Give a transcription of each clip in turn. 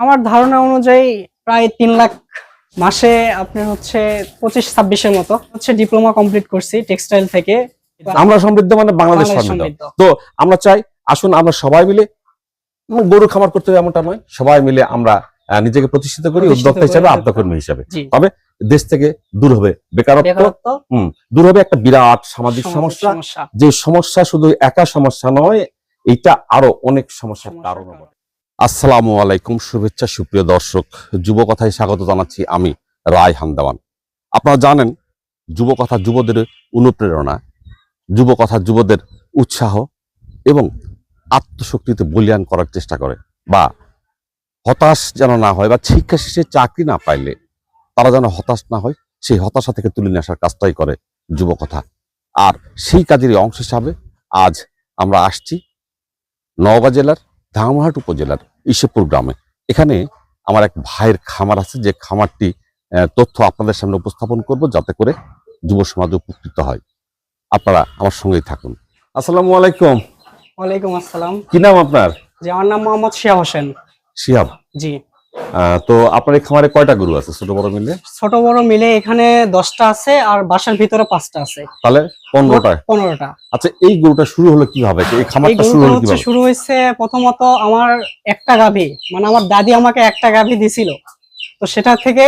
আমার ধারণা অনুযায়ী প্রায় তিন লাখ মাসে আপনার হচ্ছে পঁচিশ ছাব্বিশের মতো হচ্ছে ডিপ্লোমা কমপ্লিট করছি টেক্সটাইল থেকে। আমরা সমৃদ্ধ মানে বাংলাদেশ সমৃদ্ধ। তো আমরা চাই আসুন আমরা সবাই মিলে গরু খামার করতে হবে এমনটা নয় সবাই মিলে আমরা নিজেকে প্রতিষ্ঠিত করি উদ্যোক্তা হিসাবে। আদ্যকর্মী হিসাবে। তবে দেশ থেকে দূর হবে। বেকারত্ব দূর হবে একটা বিরাট সামাজিক সমস্যা। যে সমস্যা শুধু একা সমস্যা নয় এটা আরও অনেক সমস্যার কারণ। আসসালামু আলাইকুম, শুভেচ্ছা, সুপ্রিয় দর্শক। যুব কথায় স্বাগত জানাচ্ছি আমি, রায় হান্দাওয়ান আপনারা জানেন যুব কথা যুবদের অনুপ্রেরণা যুব কথা যুবদের উৎসাহ এবং আত্মশক্তিতে বলিয়ান করার চেষ্টা করে বা হতাশ যেন না হয় বা শিক্ষা শেষে চাকরি না পাইলে তারা যেন হতাশ না হয়, সেই হতাশা থেকে তুলে নিয়ে আসার কাজটাই করে যুব কথা আর সেই কাজেরই অংশ হিসাবে আজ আমরা আসছি নওগাঁ জেলার ধামহাট উপজেলার ঈশ্বরপুর গ্রামে। এখানে আমার এক ভাইয়ের খামার আছে যে খামারটি তথ্য আপনাদের সামনে উপস্থাপন করব যাতে করে যুব সমাজ উপকৃত হয়। আপনারা আমার সঙ্গেই থাকুন। আসসালামু আলাইকুম। ওয়ালাইকুম আসসালাম। কি নাম আপনার? জি আমার নাম মোহাম্মদ শিয়া হোসেন। শিয়াব জি। তো আপনার খামারে কয়টা গরু আছে ছোট বড় মিলে? ছোট বড় মিলে এখানে দশটা আছে আর বাসার ভিতরে পাঁচটা আছে। তাহলে পনেরোটা? পনেরোটা। আচ্ছা এই গরুটা শুরু হলো কীভাবে? এই এই খামারটা শুরু হলো কীভাবে? শুরু হয়েছে প্রথমত আমার একটা গাভী মানে আমার দাদি আমাকে একটা গাভী দিছিল। তো সেটা থেকে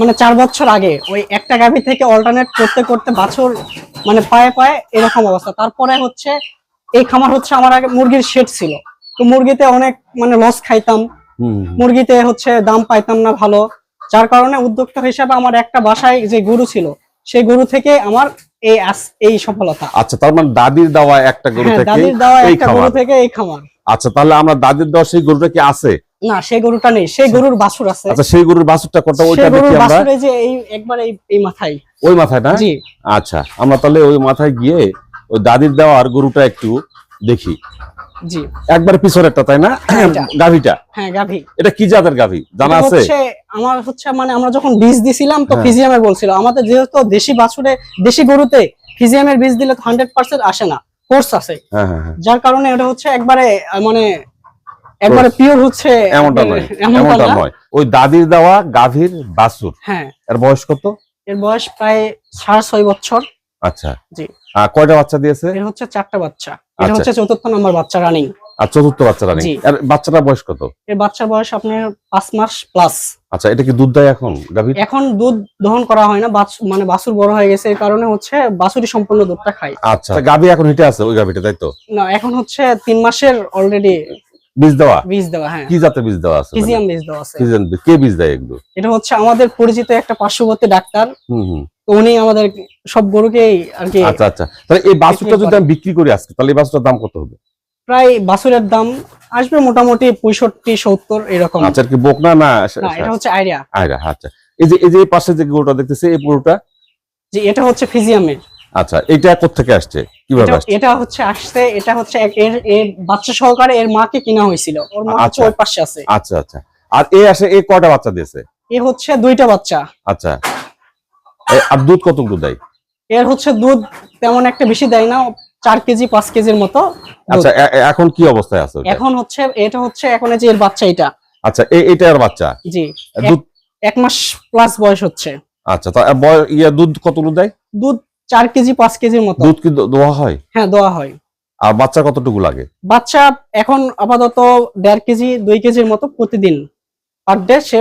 মানে চার বছর আগে ওই একটা গাভী থেকে অল্টারনেট করতে করতে বাছুর মানে পায়ে পায়ে এরকম অবস্থা। তারপরে হচ্ছে এই খামার হচ্ছে আমার আগে মুরগির শেড ছিল। তো মুরগিতে অনেক মানে লস খাইতাম। মুরগিতে হচ্ছে দাম পাইতাম না ভালো। যার কারণে উদ্যোক্তা হিসাবে আমার একটা বাসায় যে গরু ছিল সেই গরু থেকে আমার এই এই সফলতা। আচ্ছা তার মানে দাদির দেওয়া একটা গরু হ্যাঁ থেকে দাদির দেওয়া এই একটা গরু খামার। থেকে এই খামার। আচ্ছা তাহলে আমরা দাদির দেওয়া সেই গরুটা কি আছে? না সেই গরুটা নেই সেই গরুর বাছুর আছে। আচ্ছা সেই গরুর বাছুরটা কত ওইটা দেখি আমরা। বাছুর এই যে এই একবার এই এই মাথায়। ওই মাথায় না? জি। আচ্ছা আমরা তাহলে ওই মাথায় গিয়ে ওই দাদির দেওয়া আর গরুটা একটু দেখি। জি। একবার পিছনেরটা তাই না। গাভিটা। হ্যাঁ গাভী। এটা কি জাতের গাভি? জানা আছে? হচ্ছে আমার হচ্ছে মানে আমরা যখন বীজ দিছিলাম তো হ্যাঁ। ফিজিয়ামের বলছিল আমাদের যেহেতু দেশি বাছুরে দেশি গরুতে ফিজিয়ামের বীজ দিলে হান্ড্রেড পার্সেন্ট আসে না। কোর্স আছে। হ্যাঁ হ্যাঁ যার কারণে এটা হচ্ছে একবারে মানে একবারে পিওর হচ্ছে এমনটা নয়। এমনটা নয়। ওই দাদির দেওয়া গাভীর বাছুর। হ্যাঁ। এর বয়স কত? এর বয়স প্রায় সাড়ে ছয় বছর। আচ্ছা। জি। আহ, কয়টা বাচ্চা দিয়েছে? এর হচ্ছে চারটা বাচ্চা। এটা আচ্ছা। হচ্ছে চতুর্থ নম্বর বাচ্চা রানিং আর চতুর্থ বাচ্চাটা নেই জি। এর বাচ্চাটার বয়স কত? এর বাচ্চার বয়স আপনার পাঁচ মাস প্লাস আচ্ছা এটা কি দুধ দেয় এখন গাভীর? এখন দুধ দহন করা হয় না মানে বাছুর বড় হয়ে গেছে এই কারণে হচ্ছে বাছুরি সম্পূর্ণ দুধটা খায়। আচ্ছা গাভী এখন হিটে আছে ওই গাভীটা তাই তো? না এখন হচ্ছে তিন মাসের অলরেডি বীজ দেওয়া? বীজ দেওয়া হ্যাঁ। কি জাতের বীজ দেওয়া আছে? ফিজিয়াম বীজ দেওয়া আছে। কি কে বীজ দেয় এগুলো? এটা হচ্ছে আমাদের পরিচিত একটা পার্শ্ববর্তী ডাক্তার। হুম হুম। তো উনি আমাদের সব গরুকেই আর কি আচ্ছা আচ্ছা। তাহলে এই বাছুরটা যদি আমি বিক্রি করি আজকে তাহলে এই বাছুরটার দাম কত হবে? প্রায় বাছুরের দাম আসবে মোটামুটি পঁয়ষট্টি সত্তর এরকম। আচ্ছা কি না না এটা হচ্ছে আইডিয়া আয়রা আচ্ছা। এই যে এই যে পাশে যে গরুটা দেখতেছে এই গরুটা? যে এটা হচ্ছে ফিজিয়ামের। আচ্ছা এটা কোথেকে আসছে? কীভাবে আসছে? এটা হচ্ছে আসছে এটা হচ্ছে এর এর বাচ্চা সহকারে এর মাকে কিনা হয়েছিল। ওর মা হচ্ছে আচ্ছা। ওই পাশে আছে। আচ্ছা আচ্ছা। আর এ আসে এই কয়টা বাচ্চা দিয়েছে? এ হচ্ছে দুইটা বাচ্চা। আচ্ছা। এ, আর দুধ কতটুকু দেয়? এর হচ্ছে দুধ তেমন একটা বেশি দেয় না চার কেজি পাঁচ কেজির মতো আচ্ছা এখন কি অবস্থায় আছে এখন হচ্ছে এটা হচ্ছে এখন এই যে এর বাচ্চা এটা। আচ্ছা এই- এইটা আর বাচ্চা? জি। দুধ এক মাস প্লাস বয়স হচ্ছে। আচ্ছা তা বয়- ইয়া দুধ কতটুকু দেয়? দুধ চার কেজি পাঁচ কেজির মতো। দুধ কি দোয়া হয়? হ্যাঁ দোয়া হয়। আর বাচ্চা কতটুকু লাগে? বাচ্চা এখন আপাতত দেড় কেজি দুই কেজির মতো প্রতিদিন। পার ডে সে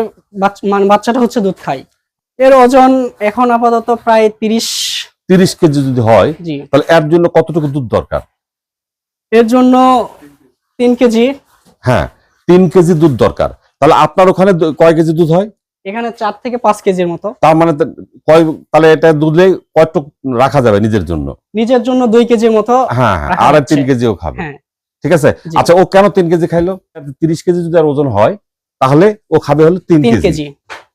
মানে বাচ্চাটা হচ্ছে দুধ খায়। এর ওজন এখন আপাতত প্রায় তিরিশ তিরিশ কেজি যদি হয় তাহলে এর জন্য কতটুকু দুধ দরকার? এর জন্য তিন কেজি। হ্যাঁ তিন কেজি দুধ দরকার। তাহলে আপনার ওখানে কয় কেজি দুধ হয়? এখানে চার থেকে পাঁচ কেজির মতো। তার মানে কয় তাহলে এটা দুধে কয়টুক রাখা যাবে নিজের জন্য? নিজের জন্য দুই কেজির মতো হ্যাঁ হ্যাঁ আর। তিন কেজিও খাবে। হ্যাঁ। ঠিক আছে? আচ্ছা ও কেন তিন কেজি খাইলো? তিরিশ কেজি যদি আর ওজন হয় তাহলে ও খাবে হলো তিন কেজি।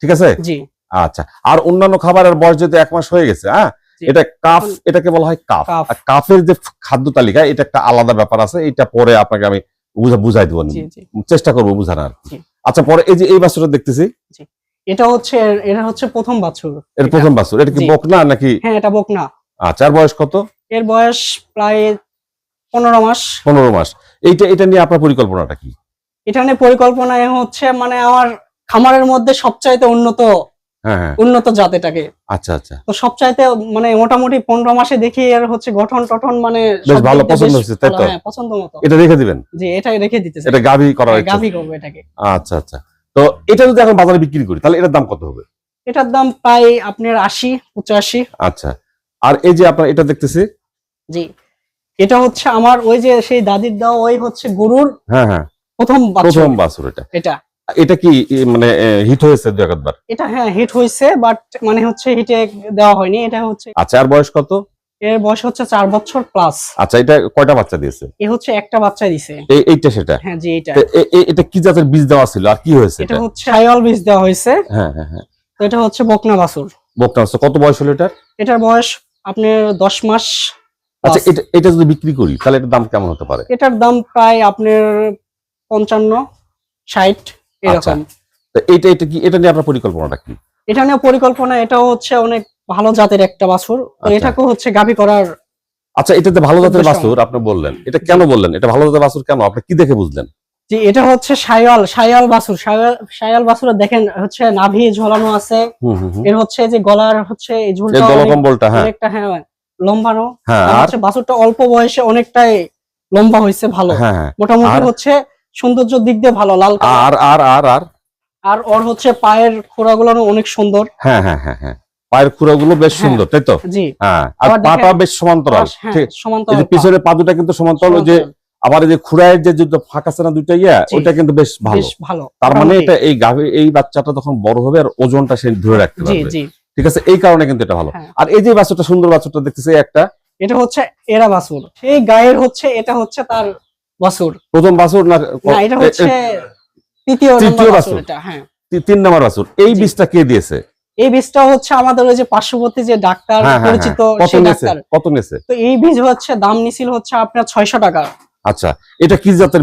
ঠিক আছে? জি। আচ্ছা আর অন্যান্য খাবারের বয়স যদি এক মাস হয়ে গেছে হ্যাঁ? এটা কাফ এটাকে বলা হয় কাফ। আর কাফের যে খাদ্য তালিকা এটা একটা আলাদা ব্যাপার আছে এটা পরে আপনাকে আমি বুঝা- বুঝাই দেবো চেষ্টা করব বুঝানোর। আচ্ছা পরে এই যে এই বাছুরটা দেখতেছি। এটা হচ্ছে এটা হচ্ছে প্রথম বাছুর। এর প্রথম বাছুর। এটা কি। বকনা নাকি? হ্যাঁ এটা বকনা। আচ্ছা আর বয়স কত? এর বয়স প্রায় পনেরো মাস। পনেরো মাস। এইটা এটা নিয়ে আপনার পরিকল্পনাটা কি? এটা নিয়ে পরিকল্পনা হচ্ছে মানে আমার খামারের মধ্যে সবচাইতে উন্নত উন্নত জাত এটাকে আচ্ছা আচ্ছা। তো সবচাইতে মানে মোটামুটি পনেরো মাসে দেখি এর হচ্ছে গঠন টঠন মানে বেশ ভালো পছন্দ হয়েছে, তাই তো? হ্যাঁ পছন্দ মতো। এটা রেখে দিবেন? জি এটাই রেখে দিতেছে। এটা গাভি করা হয়েছে গাভি করব এটাকে। আচ্ছা আচ্ছা। তো এটা যদি এখন বাজারে বিক্রি করি তাহলে এটার দাম কত হবে? এটার দাম প্রায় আপনার আশি পঁচাশি। আচ্ছা। আর এই যে আপনার এটা দেখতেছি? জি। এটা হচ্ছে আমার ওই যে সেই দাদির দেওয়া ওই হচ্ছে গরুর হ্যাঁ হ্যাঁ। প্রথম বাছুর। প্রথম বাছুর এটা। এটা। এটা কি মানে হিট হয়েছে দু একবার? এটা হ্যাঁ হিট হয়েছে বাট মানে হচ্ছে হিটে দেওয়া হয়নি এটা হচ্ছে আচ্ছা আর বয়স কত? এর বয়স হচ্ছে চার বছর প্লাস আচ্ছা এটা কয়টা বাচ্চা দিয়েছে? এ হচ্ছে একটা বাচ্চা দিছে। এই এইটা সেটা? হ্যাঁ জি এটা এটা কি জাতের বীজ দেওয়া ছিল আর কি হয়েছে এটা হচ্ছে সাইওয়াল বীজ দেওয়া হয়েছে। হ্যাঁ হ্যাঁ হ্যাঁ। তো এটা হচ্ছে বকনা বাছুর। বকটা হচ্ছে কত বয়স হলো এটার? এটার বয়স আপনার দশ মাস আচ্ছা এটা এটা যদি বিক্রি করি তাহলে এটার দাম কেমন হতে পারে? এটার দাম প্রায় আপনার পঞ্চান্ন ষাট। এরকম। তো এইটা এটা কি এটা নিয়ে আপনার পরিকল্পনাটা কি? এটা নিয়ে পরিকল্পনা এটাও হচ্ছে অনেক ভালো জাতের একটা বাছুর। আচ্ছা। হচ্ছে গাভী করার আচ্ছা এটাতে ভালো জাতের বাছুর আপনি বললেন এটা কেন বললেন? এটা ভালো জাতের বাছুর কেন? আপনি কি দেখে বুঝলেন? যে এটা হচ্ছে সায়াল সায়াল বাছুর। বাছুর দেখেন হচ্ছে নাভি ঝোলানো আছে। এর হচ্ছে যে গলার হচ্ছে এই ঝুলটা গলকম্বলটা হ্যাঁ। অনেকটা হ্যাঁ লম্বানো। হ্যাঁ হচ্ছে বাছুরটা অল্প বয়সে অনেকটাই লম্বা হয়েছে ভালো। হ্যাঁ হ্যাঁ। মোটামুটি হচ্ছে সৌন্দর্যের দিক দিয়ে ভালো লাল আর আর আর আর? আর ওর হচ্ছে পায়ের খোড়াগুলো অনেক সুন্দর। হ্যাঁ হ্যাঁ হ্যাঁ হ্যাঁ। পায়ের খুঁড়াগুলো বেশ হ্যাঁ। সুন্দর তাই তো? জি। হ্যাঁ আর পাটা বেশ সমান্তরাল হ্যাঁ সমান্তরাল যে পা। দুটা কিন্তু সমান্তরাল যে। আবার যে খুঁড়ায়ের যে দুটো ফাঁক আছে না দুইটা ইয়া। ওইটা কিন্তু বেশ ভালো। তার মানে এটা এই গাভী এই বাচ্চাটা তখন বড় হবে আর ওজনটা সে ধরে রাখতে পারবে। ঠিক আছে? এই কারণে কিন্তু এটা ভালো। আর এই যে বাচ্চাটা সুন্দর বাচ্চাটা দেখতেছে একটা। এটা হচ্ছে এরা বাছুর। সেই গায়ের হচ্ছে এটা হচ্ছে তার বাছুর প্রথম বাছুর না এটা হচ্ছে তৃতীয় তৃতীয় বাছুর। এটা হ্যাঁ। তিন নাম্বার বাছুর এই বীজটা কে দিয়েছে? এই বীজটা হচ্ছে আমাদের ওই যে পার্শ্ববর্তী যে ডাক্তার হ্যাঁ হ্যাঁ। পরিচিত কত সেই নিয়েছে? ডাক্তার। কত নিয়েছে? তো এই বীজ হচ্ছে দাম নিছিল হচ্ছে আপনার ছয়শো টাকা। আচ্ছা এটা কি জাতের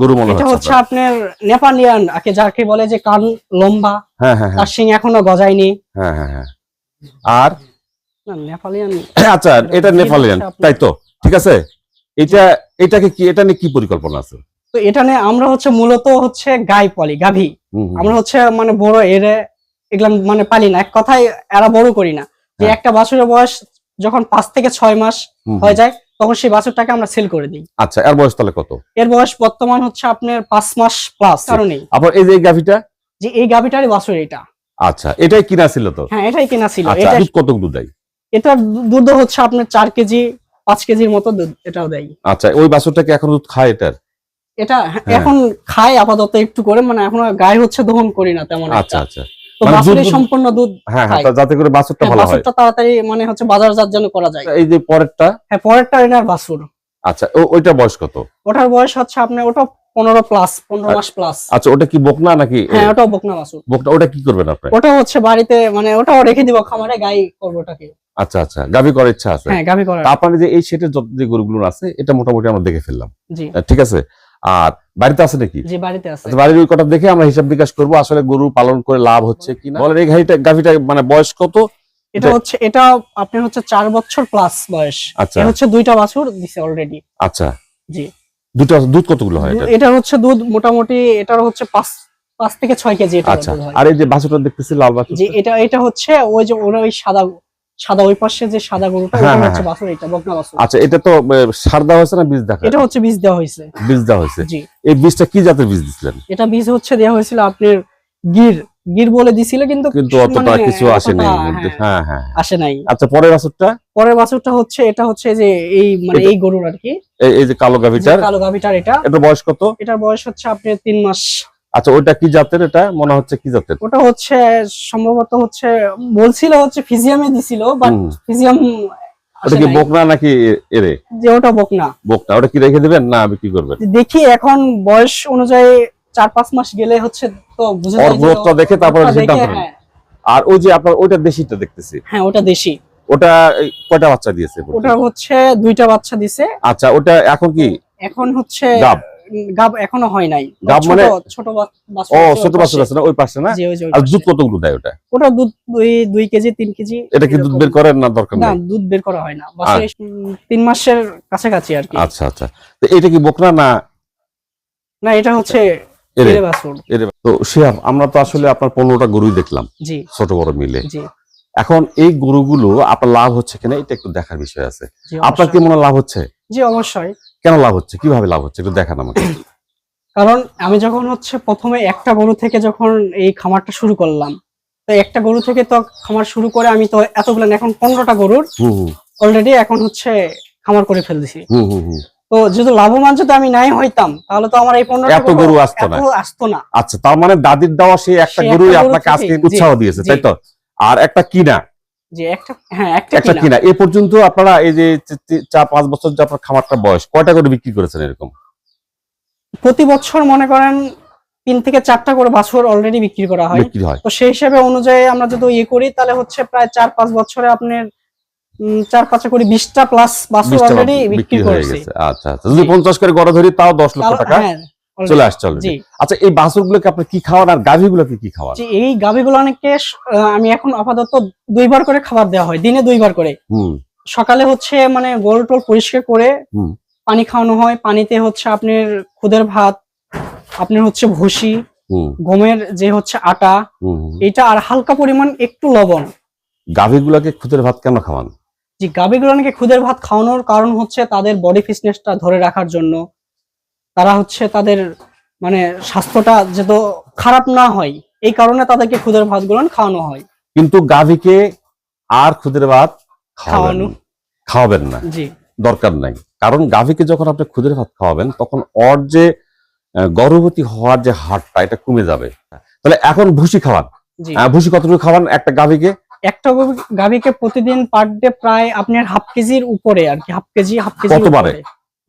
গরু মনে এটা হচ্ছে হচ্ছে আপনার? নেপালিয়ান আকে যাকে বলে যে কান লম্বা হ্যাঁ হ্যাঁ তার সিং এখনও গজায়নি। হ্যাঁ হ্যাঁ হ্যাঁ। আর? নেপালিয়ান। আচ্ছা এটা নেপালিয়ান তাই তো? ঠিক আছে? এটা এটাকে কি এটা নিয়ে কি পরিকল্পনা আছে? তো এটা নিয়ে আমরা হচ্ছে মূলত হচ্ছে গাই পলি গাভী। আমরা হচ্ছে মানে বড় এরে এগুলা মানে পালি না। এক কথায় এরা বড় করি না। যে হ্যাঁ। একটা বাছুরের বয়স যখন পাঁচ থেকে ছয় মাস। হয়ে যায় তখন সেই বাছুরটাকে আমরা সেল করে দিই। আচ্ছা এর বয়স তাহলে কত? এর বয়স বর্তমান হচ্ছে আপনার পাঁচ মাস প্লাস কারণে আবার এই যে গাভিটা? যে এই গাভীটারই বাছুর এটা। আচ্ছা এটাই কিনা ছিল তো? হ্যাঁ এটাই কিনা ছিল। আচ্ছা এটা কত দুধ দেয়? এটার দু- দুধ হচ্ছে আপনার চার কেজি পাঁচ কেজির মতো দুধ এটাও দেয়। আচ্ছা ওই বাছুরটাকে এখন দুধ খায় এটার? এটা হ্যাঁ, হ্যাঁ। এখন খায় আপাতত একটু করে মানে এখন গায়ে হচ্ছে দহন করি না তেমন আচ্ছা আচ্ছা। মানে সম্পূর্ণ দুধ হ্যাঁ যাতে করে বাছুরটা ভালো হয়। তাড়াতাড়ি মানে হচ্ছে বাজারজাত যেন করা যায়। এই যে পরেরটা? হ্যাঁ পরেরটা এনার বাছুর। আচ্ছা ও- ওইটা বয়স কত? ওটার বয়স হচ্ছে আপনার ওটা পনেরো প্লাস পনেরো মাস প্লাস আচ্ছা ওটা কি বকনা নাকি হ্যাঁ ওটাও বকনা বাছুর। বকনা ওটা কি করবেন আপনি? ওটা হচ্ছে বাড়িতে মানে ওটাও রেখে দিব খামারে গাই করব ওটাকে। আচ্ছা আচ্ছা। গাভী করার ইচ্ছা আছে? হ্যাঁ গাভি করার। আপনার যে এই সেটের যত যে গরুগুলো আছে এটা মোটামুটি আমরা দেখে ফেললাম। জি। ঠিক আছে? আর বাড়িতে আছে নাকি? জি বাড়িতে আছে। আচ্ছা, বাড়ির ওই কটা দেখে আমরা হিসাব বিকাশ করব আসলে গরু পালন করে লাভ হচ্ছে কিনা। বলেন এই গাড়িটা গাভীটা মানে বয়স কত? এটা হচ্ছে এটা আপনার হচ্ছে চার বছর প্লাস বয়স। আচ্ছা। হচ্ছে দুইটা বাছুর দিছে অলরেডি আচ্ছা। জি। দুটো দুধ কতগুলো হয় এটা এটা হচ্ছে দুধ মোটামুটি এটার হচ্ছে পাঁচ পাঁচ থেকে ছয় কেজি এটা আচ্ছা। আর এই যে বাছুরটা দেখতেছি লাল বাছুর। যে এটা এটা হচ্ছে ওই যে ওরা ওই সাদা সাদা ওই পাশে যে সাদা গরুটা হ্যাঁ, ওটা হ্যাঁ, হচ্ছে বাছুর এটা বকনা বাছুর। আচ্ছা এটা তো আহ, সার দেওয়া হয়েছে না বীজ দেখা? এটা হচ্ছে বীজ দেওয়া হয়েছে। বীজ দেওয়া হয়েছে। জি। এই বীজটা কি জাতের বীজ দিছিলেন? এটা বীজ হচ্ছে দেওয়া হয়েছিল আপনার গির গির বলে দিছিল কিন্তু কিন্তু অতটা মানে কিছু আসে নাই। হ্যাঁ, হ্যাঁ হ্যাঁ আসে নাই। আচ্ছা পরের বাছুরটা? পরের বাছুরটা হচ্ছে এটা হচ্ছে যে এই মানে এই গরুর আর কি। এই- যে কালো গাভীটার? কালো গাভিটার এটা। এটা বয়স কত? এটার বয়স হচ্ছে আপনার তিন মাস। আচ্ছা ওইটা কি জাতের এটা? মনে হচ্ছে কি জাতের? ওটা হচ্ছে সম্ভবত হচ্ছে বলছিল হচ্ছে ফিজিয়ামে দিছিল বাট ফিজিয়াম ওটা কি বকনা নাকি এরে? যে ওটা বকনা। বকনা ওটা কি রেখে দিবেন না বিক্রি করবেন? দেখি এখন বয়স অনুযায়ী চার পাঁচ মাস গেলে হচ্ছে তো বুঝে ওর যায় যে growth টা দেখে তারপরে সিদ্ধান্ত নেবেন। হ্যাঁ, আর ওই যে আপনার ওইটা দেশিটা দেখতেছি। হ্যাঁ ওটা দেশি। ওটা কয়টা বাচ্চা দিয়েছে ওটা হচ্ছে দুইটা বাচ্চা দিছে। আচ্ছা ওটা এখন কি? এখন হচ্ছে গাব। গাব এখনও হয় নাই। গাব মানে? ছোট বাছুর ও ছোট আছে না ওই পাশে না? ওই ওই আর দুধ কতগুলো দেয় ওটা? ওটা দুধ দুই দুই কেজি তিন কেজি এটা কি দুধ বের করেন না দরকার না দুধ বের করা হয় না। বাছুর উম, তিন মাসের কাছাকাছি আর কি। আচ্ছা আচ্ছা। তো এটা কি বকনা না না এটা হচ্ছে এরে এরে এরে তো শিহাব আমরা তো আসলে আপনার পনেরোটা গরুই দেখলাম জি। ছোট বড় মিলে। জি। এখন এই গরুগুলো আপনার লাভ হচ্ছে কিনা এটা একটু দেখার বিষয় আছে। আপনার কি মনে হয় লাভ হচ্ছে? জি অবশ্যই। কেন লাভ হচ্ছে? কীভাবে লাভ হচ্ছে? একটু দেখান আমাকে। কারণ আমি যখন হচ্ছে প্রথমে একটা গরু থেকে যখন এই খামারটা শুরু করলাম তো একটা গরু থেকে তো খামার শুরু করে আমি তো এতগুলো এখন পনেরোটা গরুর অলরেডি এখন হচ্ছে খামার করে ফেলছি তো যদি লাভবান যদি আমি নাই হইতাম তাহলে তো আমার এই পনেরোটা এত গরু আসতো না। আসতো না। আচ্ছা তার মানে দাদির দেওয়া সেই একটা গরুই গরু আপনাকে আজকে উৎসাহ দিয়েছে তাই তো? আর একটা কিনা। যে একটা হ্যাঁ একটা একটা কিনা। কিনা। এ পর্যন্ত আপনারা এই যে চে- চে- চার পাঁচ বছর যে আপনার খামারটা বয়স কয়টা করে বিক্রি করেছেন এরকম? প্রতি বছর মনে করেন তিন থেকে চারটা করে বাছুর অলরেডি বিক্রি করা হয়। তো সেই হিসেবে অনুযায়ী আমরা যদি ইয়ে করি তাহলে হচ্ছে প্রায় চার পাঁচ বছরে আপনার চার পাঁচে করে বিশটা প্লাস বাছুর অলরেডি বিক্রি হয়ে গেছে। আচ্ছা আচ্ছা। যদি। পঞ্চাশ করে গড়ে ধরি তাও দশ লক্ষ টাকা। হ্যাঁ। চলে আসছে। জি। আচ্ছা এই বাছুর গুলোকে আপনি কি খাওয়ান আর গাভী গুলোকে কি খাওয়ান? জি এই গাভীগুলো অনেককে আমি এখন আপাতত দুইবার করে খাবার দেওয়া হয় দিনে দুইবার করে। সকালে হচ্ছে মানে গোল টোল পরিষ্কার করে পানি খাওয়ানো হয় পানিতে হচ্ছে আপনার খুদের ভাত আপনার হচ্ছে ভুসি গমের যে হচ্ছে আটা। এটা আর হালকা পরিমাণ একটু লবণ। গাভী গুলোকে খুদের ভাত কেন খাওয়ান? যে গাভীগুলোকে খুদের ভাত খাওয়ানোর কারণ হচ্ছে তাদের বডি ফিটনেসটা ধরে রাখার জন্য। তারা হচ্ছে তাদের মানে স্বাস্থ্যটা যেন খারাপ না হয় এই কারণে তাদেরকে খুদের ভাতগুলো খাওয়ানো হয়। কিন্তু গাভীকে আর খুদের ভাত খাওয়ানো। খাওয়াবেন না। জি। দরকার নাই। কারণ গাভীকে যখন আপনি খুদের ভাত খাওয়াবেন তখন ওর যে গর্ভবতী হওয়ার যে হারটা এটা কমে যাবে। তাহলে এখন ভুসি খাওয়ান। ভুসি কতটুকু খাওয়ান একটা গাভীকে? একটা গাভীকে প্রতিদিন পার ডে প্রায় আপনার হাফ কেজির উপরে আর কি হাফ কেজি হাফ কেজি কতবারে?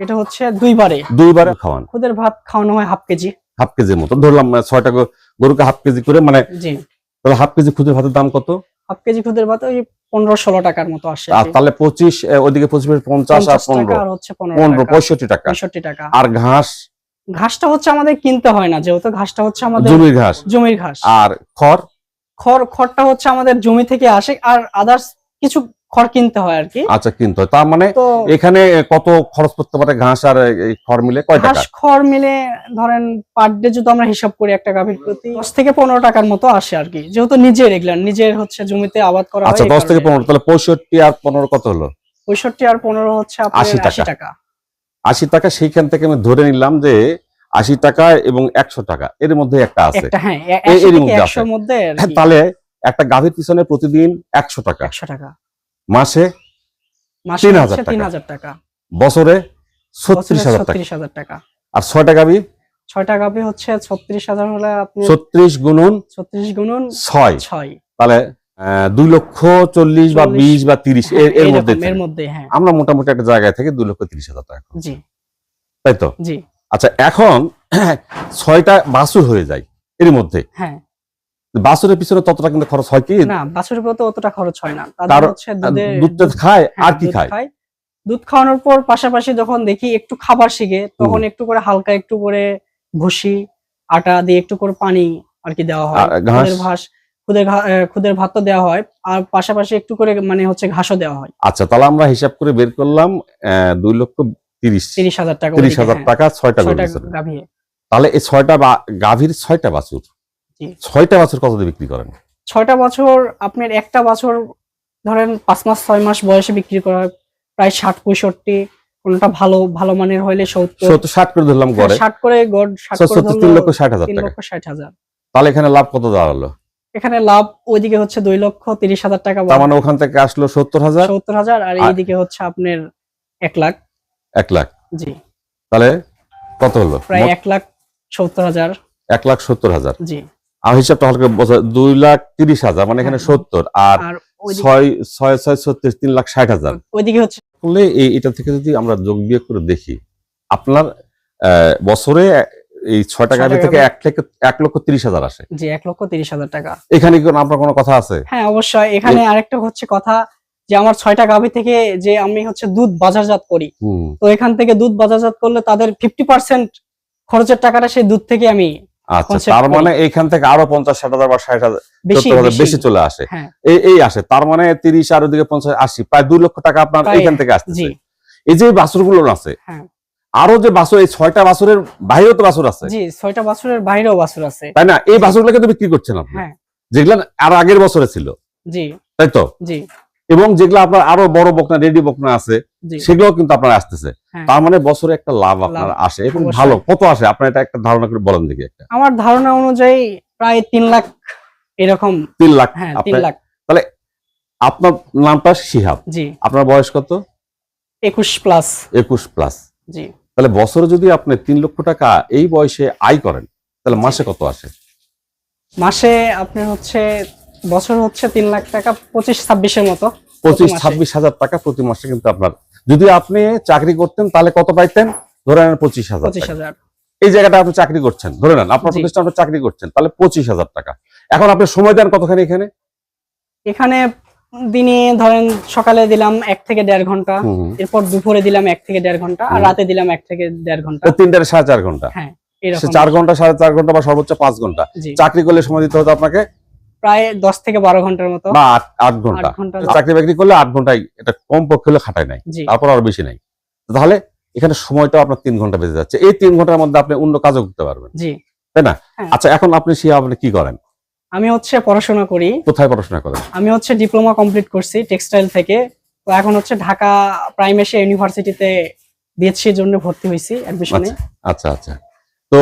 এটা হচ্ছে দুইবারে। দুইবার খাওয়ান। খুদের ভাত খাওয়ানো হয় হাফ কেজি। হাফ কেজির মতো। ধরলাম আহ, ছয়টা গরুকে হাফ কেজি করে মানে জি। তাহলে হাফ কেজি খুদের ভাতের দাম কত? হাফ কেজি খুদের ভাত ওই পনেরো ষোলো টাকার মতো আসে। আর তাহলে পঁচিশ ওইদিকে পঁচিশ পঞ্চাশ আর পনেরো। হচ্ছে পনেরো পঁয়ষট্টি টাকা। পঁয়ষট্টি টাকা। আর ঘাস? ঘাসটা হচ্ছে আমাদের কিনতে হয় না যেহেতু ঘাসটা হচ্ছে আমাদের জমির ঘাস। জমির ঘাস। আর খড়? খড় খড়টা হচ্ছে আমাদের জমি থেকে আসে। আর আদার্স কিছু খড় কিনতে হয় আর কি। আচ্ছা কিনতে হয়। তার মানে এখানে কত খরচ করতে পারে ঘাস আর খড় মিলে কয় ঘাস খড় মিলে ধরেন পার ডে যদি আমরা হিসাব করি একটা গাভীর প্রতি দশ থেকে পনেরো টাকার মতো আসে আর কি। যেহেতু এগুলা নিজের হচ্ছে জমিতে আবাদ করা হয় আচ্ছা এই দশ থেকে কারণে। পনেরো তাহলে পঁয়ষট্টি আর পনেরো কত হলো? পঁয়ষট্টি আর পনেরো হচ্ছে আপনার 80 টাকা। আশি টাকা। আশি সেইখান থেকে আমি ধরে নিলাম যে আশি টাকা এবং একশো টাকা এর মধ্যে একটা আছে। একটা হ্যাঁ এ- এ- 80 এরই থেকে মধ্যে মধ্যে তাহলে একটা গাভীর পিছনে প্রতিদিন একশো টাকা। একশো টাকা। মাসে মাসে 3000 তিন হাজার টাকা। বছরে ছত্রিশ হাজার টাকা। ছত্রিশ হাজার টাকা। আর ছয়টা গাভী ছয়টা গাভী হচ্ছে ছত্রিশ হাজার হলে আপনি ছত্রিশ গুণন ছত্রিশ গুণন ছয়। ছয়। তাহলে দুই লক্ষ চল্লিশ বা বিশ বা তিরিশ এর এর মধ্যে এর মধ্যে হ্যাঁ। আমরা মোটামুটি একটা জায়গায় থেকে দুই লক্ষ তিরিশ হাজার টাকা জি। তাই তো? জি। আচ্ছা এখন ছয়টা বাছুর হয়ে যায় এর মধ্যে। হ্যাঁ। বাছুরের পিছনে ততটা কিন্তু খরচ হয় কি? না বাছুরের প্রতি অতটা খরচ হয় না। দুধটা খায় হ্যাঁ, আর কি খায়? দুধ খাওয়ানোর পর পাশাপাশি যখন দেখি একটু খাবার শিখে তখন একটু করে হালকা একটু করে ভুসি আটা দিয়ে একটু করে পানি আর কি দেওয়া হয়। আর ঘাস? খুদের ঘাস খুদের খুদের ভাত তো দেওয়া হয় আর পাশাপাশি একটু করে মানে হচ্ছে ঘাসও দেওয়া হয়। আচ্ছা তাহলে আমরা হিসাব করে বের করলাম দুই লক্ষ তিরিশ তিরিশ হাজার টাকা তিরিশ হাজার হ্যাঁ, টাকা ছয়টা গাভী তাহলে এই ছয়টা গাভীর ছয়টা বাছুর। ছয়টা বাছুর কত দিয়ে বিক্রি করেন? ছয়টা বছর আপনার একটা বছর ধরেন পাঁচ মাস ছয় মাস বয়সে বিক্রি করা হয় প্রায় ষাট পঁয়ষট্টি কোনটা ভালো ভালো মানের হইলে সত্তর। ষাট করে ধরলাম গড়ে। ষাট করে গড় ষাট করে তিন লক্ষ ষাট হাজার তিন লক্ষ ষাট হাজার। তাহলে এখানে লাভ কত দাঁড়াল এখানে লাভ ওইদিকে হচ্ছে দুই লক্ষ তিরিশ হাজার টাকা তার মানে ওখান থেকে আসলো সত্তর হাজার? সত্তর হাজার আর- এইদিকে হচ্ছে আপনার এক লাখ। এক লাখ। জি। তাহলে কত হলো? প্রায় এক লাখ সত্তর হাজার। এক লাখ সত্তর হাজার। জি। আর হিসাবটা হালকা বোঝা দুই লাখ তিরিশ হাজার মানে এখানে। সত্তর আর ছয় ছয় ছয় ছত্রিশ তিন লাখ ষাট হাজার। ওইদিকে হচ্ছে এটা থেকে যদি আমরা যোগ বিয়োগ করে দেখি আপনার বছরে এই ছয়টা গাড়ি থেকে এক লক্ষ এক লক্ষ তিরিশ হাজার আসে। জি এক লক্ষ তিরিশ হাজার টাকা। এখানে কি আপনার কোনো কথা আছে? হ্যাঁ অবশ্যই। এখানে আরেকটা হচ্ছে কথা যে আমার ছয়টা গাভী থেকে যে আমি হচ্ছে দুধ বাজারজাত করি। তো এখান থেকে দুধ বাজারজাত করলে তাদের ফিফটি পার্সেন্ট খরচের টাকাটা সেই দুধ থেকে আমি আচ্ছা তার মানে এইখান থেকে আরও পঞ্চাশ ষাট হাজার বা ষাট হাজার বেশি সত্তর হাজার বেশি। বেশি চলে আসে। হ্যাঁ। এই এই আসে তার মানে তিরিশ আর ওদিকে পঞ্চাশ আশি প্রায় দুই লক্ষ টাকা আপনার এখান থেকে আসছে এই যে বাছুরগুলো আছে হ্যাঁ। আরও যে বাছুর এই ছয়টা বাছুরের বাইরেও তো বাছুর আছে। জি ছয়টা বাছুরের বাইরেও বাছুর আছে। তাই না? এই বাছুরগুলোকে তো বিক্রি করছেন আপনি। হ্যাঁ। যেগুলা আর আগের বছরে ছিল। জি। তাই তো? জি। এবং যেগুলো আপনার আরও বড় বকনা রেডি বকনা আছে সেগুলো কিন্তু আপনার আসতেছে। হ্যাঁ। তার মানে বছরে একটা লাভ আপনার আসে। এবং ভালো কত আসে? আপনার এটা একটা ধারণা করে বলেন দেখি একটা। আমার ধারণা অনুযায়ী প্রায় তিন লাখ এরকম। তিন লাখ। হ্যাঁ তিন লাখ। আপনার নামটা শিহাব। জি। আপনার বয়স কত? একুশ প্লাস। একুশ প্লাস। জি। তাহলে বছরে যদি আপনি তিন লক্ষ টাকা এই বয়সে আয় করেন তাহলে মাসে কত আসে? মাসে আপনার হচ্ছে বছর হচ্ছে তিন লাখ টাকা পঁচিশ ছাব্বিশের মতো। পঁচিশ ছাব্বিশ হাজার টাকা প্রতি মাসে কিন্তু আপনার যদি আপনি চাকরি করতেন তাহলে কত পাইতেন? ধরে নেন পঁচিশ হাজার পঁচিশ হাজার। এই জায়গাটা আপনি চাকরি করছেন ধরে নেন। আপনার। প্রতিষ্ঠানে আপনি চাকরি করছেন তাহলে পঁচিশ হাজার টাকা। এখন আপনি সময় দেন কতখানি এখানে? এখানে দিনে ধরেন সকালে দিলাম এক থেকে দেড় ঘণ্টা। এরপর দুপুরে দিলাম এক থেকে দেড় ঘণ্টা আর রাতে দিলাম এক থেকে দেড় ঘণ্টা। তো তিনটার সাড়ে চার ঘণ্টা। হ্যাঁ চার ঘণ্টা সাড়ে চার ঘণ্টা বা সর্বোচ্চ পাঁচ ঘণ্টা। চাকরি করলে সময় দিতে হতো আপনাকে প্রায় দশ থেকে বারো ঘণ্টার মতো। বা আট ঘণ্টা। চাকরি বাকরি করলে আট ঘন্টায় এটা কম পক্ষে হলে খাটায় নাই। তারপর আরও বেশি নাই। তাহলে এখানে সময়টা আপনার তিন ঘণ্টা বেজে যাচ্ছে। এই তিন ঘণ্টার মধ্যে আপনি অন্য কাজও করতে পারবেন। জি। তাই না? হ্যাঁ। আচ্ছা এখন আপনি সে আপনি কি করেন? আমি হচ্ছে পড়াশোনা করি। কোথায় পড়াশোনা করেন? আমি হচ্ছে ডিপ্লোমা কমপ্লিট করছি টেক্সটাইল থেকে। তো এখন হচ্ছে ঢাকা প্রাইম এশিয়া ইউনিভার্সিটিতে বিএসসির জন্য ভর্তি হয়েছি অ্যাডমিশনে আচ্ছা আচ্ছা। তো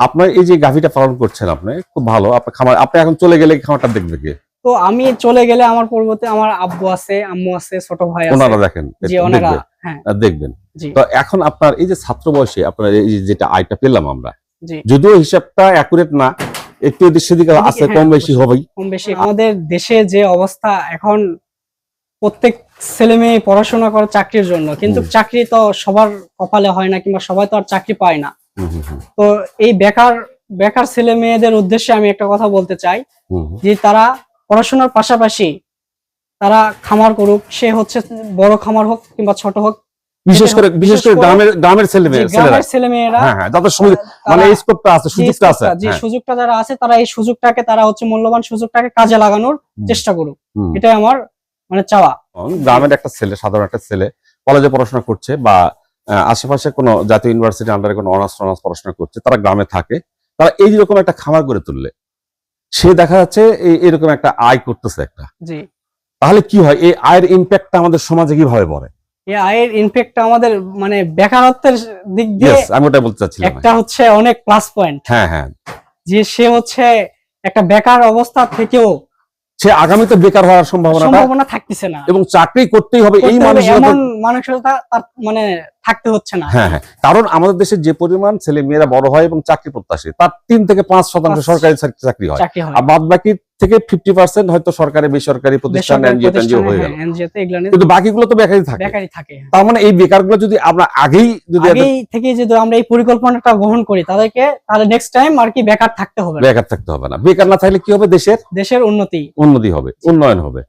আপনার এই যে গাভিটা পালন করছেন আপনি খুব ভালো। আপনার খামার আপনি এখন চলে গেলে খামারটা দেখবে কি? তো আমি চলে গেলে আমার পূর্বতে আমার আব্বু আছে আম্মু আছে ছোট ভাই আছে। ওনারা দেখেন জি ওনারা হ্যাঁ। দেখবেন। তো এখন আপনার এই যে ছাত্র বয়সে আপনার এই যেটা আয়টা পেলাম আমরা জি। যদিও হিসাবটা অ্যাকুরেট না একটু সেদিকে আছে হ্যাঁ, কম বেশি। হবেই। কম বেশি। আমাদের দেশে যে অবস্থা এখন প্রত্যেক ছেলে মেয়ে পড়াশোনা করে চাকরির জন্য কিন্তু চাকরি তো সবার কপালে হয় না কিংবা সবাই তো আর চাকরি পায় না। তো এই বেকার বেকার ছেলে মেয়েদের উদ্দেশ্যে আমি একটা কথা বলতে চাই। যে তারা পড়াশোনার পাশাপাশি তারা খামার করুক সে হচ্ছে বড় খামার হোক কিংবা ছোট হোক। বিশেষ করে বিশেষ করে গ্রামের গ্রামের ছেলে গ্রামের ছেলে মেয়েরা হ্যাঁ হ্যাঁ যাদের মানে এই স্কোপটা আছে সুযোগটা আছে যে হ্যাঁ, সুযোগটা যারা আছে তারা এই সুযোগটাকে তারা হচ্ছে মূল্যবান সুযোগটাকে কাজে লাগানোর চেষ্টা করুক। এটাই আমার মানে চাওয়া। গ্রামের একটা ছেলে সাধারণ একটা ছেলে কলেজে পড়াশোনা করছে বা আশেপাশে কোনো জাতীয় ইউনিভার্সিটি আন্ডারে কোনো অনার্স অনার্স পড়াশোনা করছে তারা গ্রামে থাকে তারা এই রকম একটা খামার গড়ে তুললে সে দেখা যাচ্ছে এই- এরকম একটা আয় করতেছে একটা। তাহলে কি হয়? এই আয়ের ইম্প্যাক্টটা আমাদের সমাজে কীভাবে পড়ে? এই আয়ের ইনফেক্টটা আমাদের মানে বেকারত্বের দিক দিয়ে আমি ওটা বলতে চাচ্ছিলাম একটা হচ্ছে অনেক প্লাস পয়েন্ট হ্যাঁ হ্যাঁ। যে সে হচ্ছে একটা বেকার অবস্থা থেকেও সে আগামীতে বেকার হওয়ার সম্ভাবনা সম্ভাবনা থাকতেছে না। এবং চাকরি করতেই হবে এই এমন মানসিকতা তার মানে থাকতে হচ্ছে না। হ্যাঁ হ্যাঁ। কারণ আমাদের দেশে যে পরিমাণ ছেলে মেয়েরা বড় হয় এবং চাকরি প্রত্যাশী তার তিন থেকে পাঁচ শতাংশ সরকারি চাকরি হয়। আর বাদ বাকি থেকে ফিফটি পার্সেন্ট হয়তো সরকারি বেসরকারি প্রতিষ্ঠান এনজিও টেনজিও হয়ে গেল। হ্যাঁ, তে নিয়ে কিন্তু বাকিগুলো তো বেকারই থাকে। বেকারই থাকে তার মানে এই বেকারগুলো যদি আমরা আগেই যদি থেকে যদি আমরা এই পরিকল্পনাটা গ্রহণ করি তাদেরকে তাহলে নেক্সট টাইম আর কি বেকার থাকতে হবে বেকার থাকতে হবে না। বেকার না থাকলে কি হবে দেশের? দেশের উন্নতি। উন্নতি হবে উন্নয়ন হবে।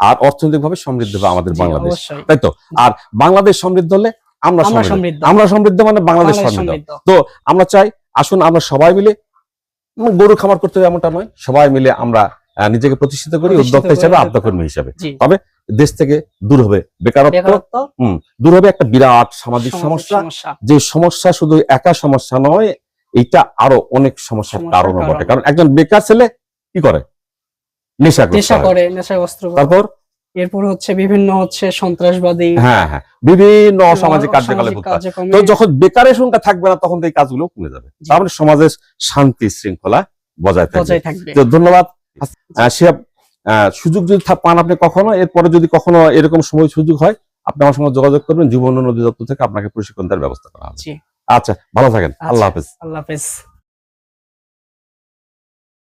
আর অর্থনৈতিক ভাবে সমৃদ্ধ হবে আমাদের বাংলাদেশ। তাই তো? আর বাংলাদেশ সমৃদ্ধ হলে আমরা আমরা সমৃদ্ধ। আমরা সমৃদ্ধ মানে বাংলাদেশ সমৃদ্ধ। সমৃদ্ধ। আমরা চাই আসুন আমরা সবাই মিলে গরু খামার করতে হবে এমনটা নয় সবাই মিলে আমরা নিজেকে প্রতিষ্ঠিত করি উদ্যোক্তা হিসাবে আত্মকর্মী হিসাবে। জি। দেশ থেকে দূর হবে বেকারত্ব দূর হবে একটা বিরাট সামাজিক সমস্যা। যে সমস্যা শুধু একা সমস্যা নয় এইটা আরও অনেক সমস্যার কারণ বটে। কারণ। একজন বেকার ছেলে কি করে? নেশা করে নেশাগ্রস্ত করে। তারপর? এরপর হচ্ছে বিভিন্ন হচ্ছে সন্ত্রাসবাদী। হ্যাঁ হ্যাঁ। বিভিন্ন অসামাজিক কার্যকলাপ তো যখন বেকারের সংখ্যা থাকবে না তখন এই কাজগুলো কমে যাবে। তার মানে সমাজের শান্তি শৃঙ্খলা বজায় বজায় থাকবে। তো ধন্যবাদ। আহ, শিহাব আহ, সুযোগ যদি পান আপনি কখনো এরপরে যদি কখনো এরকম সময় সুযোগ হয় আপনি আমার সঙ্গে যোগাযোগ করবেন। জীবন নদী দপ্তর থেকে আপনাকে প্রশিক্ষণ দেওয়ার ব্যবস্থা করা হবে। আচ্ছা ভালো থাকেন। আল্লাহ হাফেজ। আল্লাহ হাফেজ।